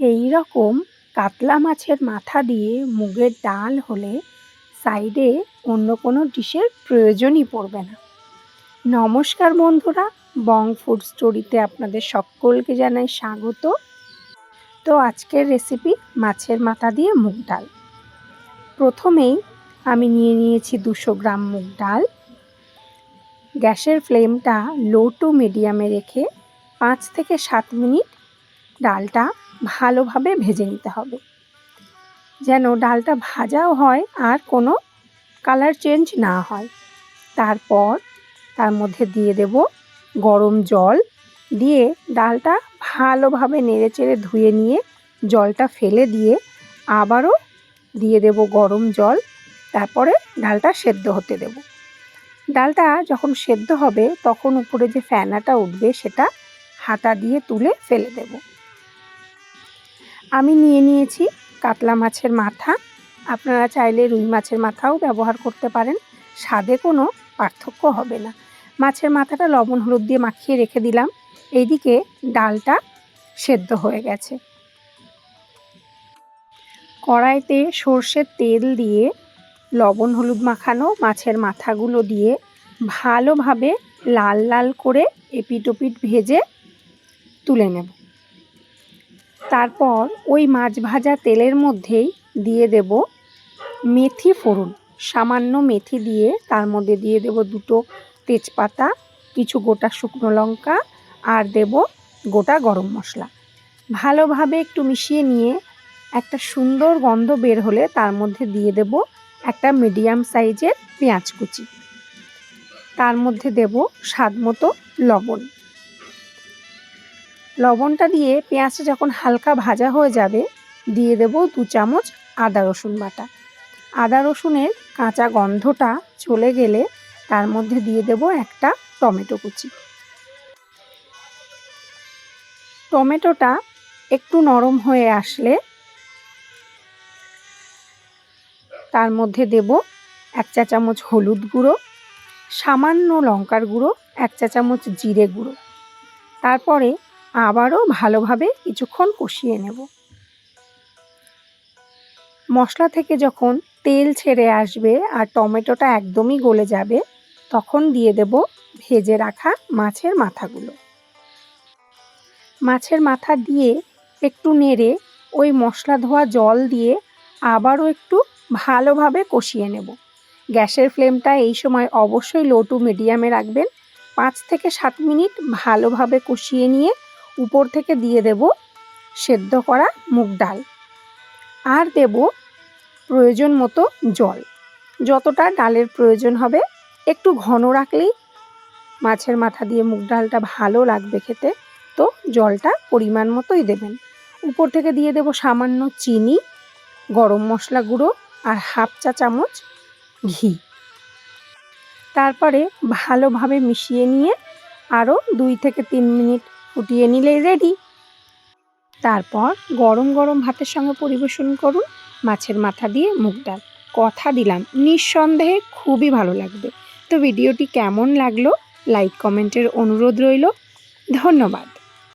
এই রকম কাতলা মাছের মাথা দিয়ে মুগের ডাল হলে সাইডে অন্য কোনো ডিশের প্রয়োজনই পড়বে না। নমস্কার বন্ধুরা, বং ফুড স্টোরিতে আপনাদের সকলকে জানাই স্বাগত। তো আজকের রেসিপি মাছের মাথা দিয়ে মুগ ডাল। প্রথমেই আমি নিয়ে নিয়েছি দুশো গ্রাম মুগ ডাল। গ্যাসের ফ্লেমটা লো টু মিডিয়ামে রেখে পাঁচ থেকে সাত মিনিট ডালটা ভালোভাবে ভেজে নিতে হবে। যেন ডালটা ভাজাও হয় আর কোনো কালার চেঞ্জ না হয়। তারপর তার মধ্যে দিয়ে দেব গরম জল। দিয়ে ডালটা ভালোভাবে নেড়ে চেড়ে ধুয়ে নিয়ে জলটা ফেলে দিয়ে আবারও দিয়ে দেব গরম জল। তারপরে ডালটা সেদ্ধ হতে দেব। ডালটা যখন সেদ্ধ হবে তখন উপরে যে ফ্যানাটা উঠবে সেটা হাতা দিয়ে তুলে ফেলে দেব। আমি নিয়ে নিয়েছি কাতলা মাছের মাথা। আপনারা চাইলে রুই মাছের মাথাও ব্যবহার করতে পারেন। স্বাদে কোনো পার্থক্য হবে না। মাছের মাথাটা লবণ হলুদ দিয়ে মাখিয়ে রেখে দিলাম। এইদিকে ডালটা সেদ্ধ হয়ে গেছে। কড়াইতে সর্ষের তেল দিয়ে লবণ হলুদ মাখানো মাছের মাথাগুলো দিয়ে ভালোভাবে লাল লাল করে এপিট ওপিট ভেজে তুলে নেব। তারপর ওই মাছ ভাজা তেলের মধ্যেই দিয়ে দেব মেথি ফোড়ন। সামান্য মেথি দিয়ে তার মধ্যে দিয়ে দেব দুটো তেজপাতা, কিছু গোটা শুকনো লঙ্কা আর দেব গোটা গরম মশলা। ভালোভাবে একটু মিশিয়ে নিয়ে একটা সুন্দর গন্ধ বের হলে তার মধ্যে দিয়ে দেব একটা মিডিয়াম সাইজের পেঁয়াজ কুচি। তার মধ্যে দেব স্বাদ মতো লবণ। লবণটা দিয়ে পেঁয়াজটা যখন হালকা ভাজা হয়ে যাবে, দিয়ে দেব দু চামচ আদা রসুন বাটা। আদা রসুনের কাঁচা গন্ধটা চলে গেলে তার মধ্যে দিয়ে দেব একটা টমেটো কুচি। টমেটোটা একটু নরম হয়ে আসলে তার মধ্যে দেব এক চা চামচ হলুদ গুঁড়ো, সামান্য লঙ্কার গুঁড়ো, এক চা চামচ জিরে গুঁড়ো। তারপরে আবারও ভালোভাবে কিছুক্ষণ কষিয়ে নেব। মশলা থেকে যখন তেল ছেড়ে আসবে আর টমেটোটা একদমই গলে যাবে, তখন দিয়ে দেব ভেজে রাখা মাছের মাথাগুলো। মাছের মাথা দিয়ে একটু নেড়ে ওই মশলা ধোয়া জল দিয়ে আবারও একটু ভালোভাবে কষিয়ে নেব। গ্যাসের ফ্লেমটা এই সময় অবশ্যই লো টু মিডিয়ামে রাখবেন। পাঁচ থেকে সাত মিনিট ভালোভাবে কষিয়ে নিয়ে উপর থেকে দিয়ে দেব সেদ্ধ করা মুগ ডাল। আর দেব প্রয়োজন মতো জল। যতটা ডালের প্রয়োজন হবে, একটু ঘন রাখলেই মাছের মাথা দিয়ে মুগ ডালটা ভালো লাগবে খেতে। তো জলটা পরিমাণ মতোই দেবেন। উপর থেকে দিয়ে দেব সামান্য চিনি, গরম মশলা গুঁড়ো আর হাফ চা চামচ ঘি। তারপরে ভালোভাবে মিশিয়ে নিয়ে আরও দুই থেকে তিন মিনিট ফুটিয়ে নিলেই রেডি তারপর গরম গরম ভাতের সঙ্গে পরিবেশন করুন। মাছের মাথা দিয়ে মুগ ডাল। কথা দিলাম, নিঃসন্দেহে খুবই ভালো লাগবে। তো ভিডিওটি কেমন লাগল? লাইক কমেন্টের অনুরোধ রইল। ধন্যবাদ।